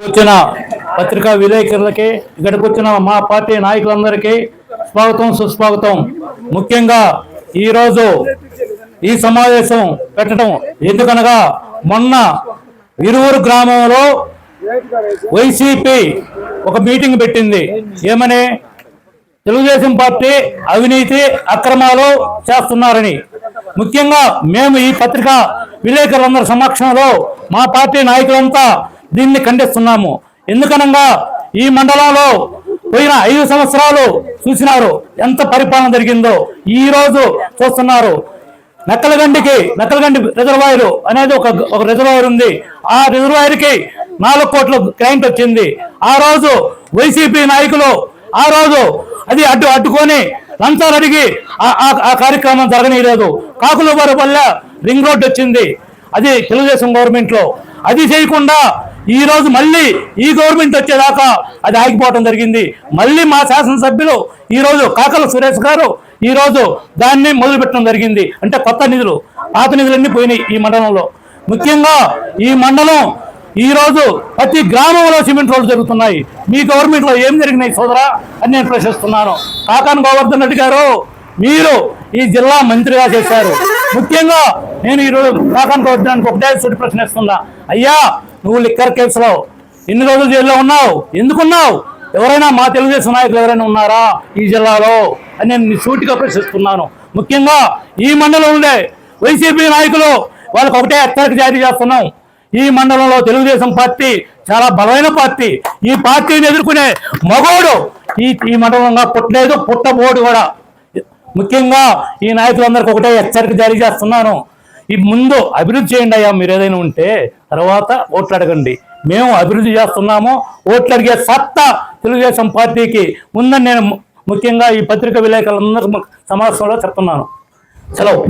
వచ్చిన పత్రికా విలేకరులకి ఇక్కడికి వచ్చిన మా పార్టీ నాయకులందరికీ స్వాగతం సుస్వాగతం. ముఖ్యంగా ఈరోజు ఈ సమావేశం పెట్టడం ఎందుకనగా మొన్న ఇరువురు గ్రామంలో వైసీపీ ఒక మీటింగ్ పెట్టింది. ఏమని? తెలుగుదేశం పార్టీ అవినీతి అక్రమాలు చేస్తున్నారని. ముఖ్యంగా మేము ఈ పత్రిక విలేకరులందరి సమక్షంలో మా పార్టీ నాయకులంతా దీన్ని ఖండిస్తున్నాము. ఎందుకనగా ఈ మండలంలో పోయిన ఐదు సంవత్సరాలు చూసినారు ఎంత పరిపాలన జరిగిందో. ఈ రోజు చూస్తున్నారు. నక్కలగండికి నక్కలగండి రిజర్వాయర్ అనేది ఒక ఒక రిజర్వాయర్ ఉంది. ఆ రిజర్వాయర్కి నాలుగు కోట్ల క్లయింట్ వచ్చింది. ఆ రోజు వైసీపీ నాయకులు ఆ రోజు అది అడ్డు అడ్డుకొని లంచాలు అడిగి ఆ- ఆ- కార్యక్రమం జరగనీయలేదు. కాకుల వారి వల్ల రింగ్ రోడ్ వచ్చింది. అది తెలుగుదేశం గవర్నమెంట్లో. అది చేయకుండా ఈ రోజు మళ్ళీ ఈ గవర్నమెంట్ వచ్చేదాకా అది ఆగిపోవడం జరిగింది. మళ్ళీ మా శాసనసభ్యులు ఈరోజు కాకల సురేష్ గారు ఈరోజు దాన్ని మొదలుపెట్టడం జరిగింది. అంటే కొత్త నిధులు పాత నిధులన్నీ పోయినాయి ఈ మండలంలో. ముఖ్యంగా ఈ మండలం ఈరోజు ప్రతి గ్రామంలో సిమెంట్ రోడ్లు జరుగుతున్నాయి. మీ గవర్నమెంట్లో ఏం జరిగినాయి సోదరా అని నేను ప్రశ్నిస్తున్నాను. కాకాన్ గోవర్ధన్ రెడ్డి గారు మీరు ఈ జిల్లా మంత్రిగా చేశారు. ముఖ్యంగా నేను ఈరోజు కాకాన్ గోవర్ధన్ ఒకటే సూటి ప్రశ్నిస్తున్నా. అయ్యా నువ్వు లిక్కర్ కేసులో ఎన్ని రోజులు జైల్లో ఉన్నావు? ఎందుకున్నావు? ఎవరైనా మా తెలుగుదేశం నాయకులు ఎవరైనా ఉన్నారా ఈ జిల్లాలో? అని నేను మీ సూటిగా ప్రశ్నిస్తున్నాను ముఖ్యంగా ఈ మండలం ఉండే వైసీపీ నాయకులు వాళ్ళకి ఒకటే హెచ్చరిక జారీ చేస్తున్నాం. ఈ మండలంలో తెలుగుదేశం పార్టీ చాలా బలమైన పార్టీ. ఈ పార్టీని ఎదుర్కొనే మగోడు ఈ ఈ మండలంగా పుట్టలేదు పుట్టబోడు కూడా. ముఖ్యంగా ఈ నాయకులందరికీ ఒకటే హెచ్చరిక జారీ చేస్తున్నాను. ఈ ముందు అభివృద్ధి చేయండి అయ్యా మీరు ఏదైనా ఉంటే తర్వాత ఓట్లు అడగండి మేము అభివృద్ధి చేస్తున్నాము. ఓట్లు అడిగే సత్తా తెలుగుదేశం పార్టీకి ఉందని నేను ముఖ్యంగా ఈ పత్రిక విలేకరులందరూ సమావేశంలో చెప్తున్నాను. సెలవు.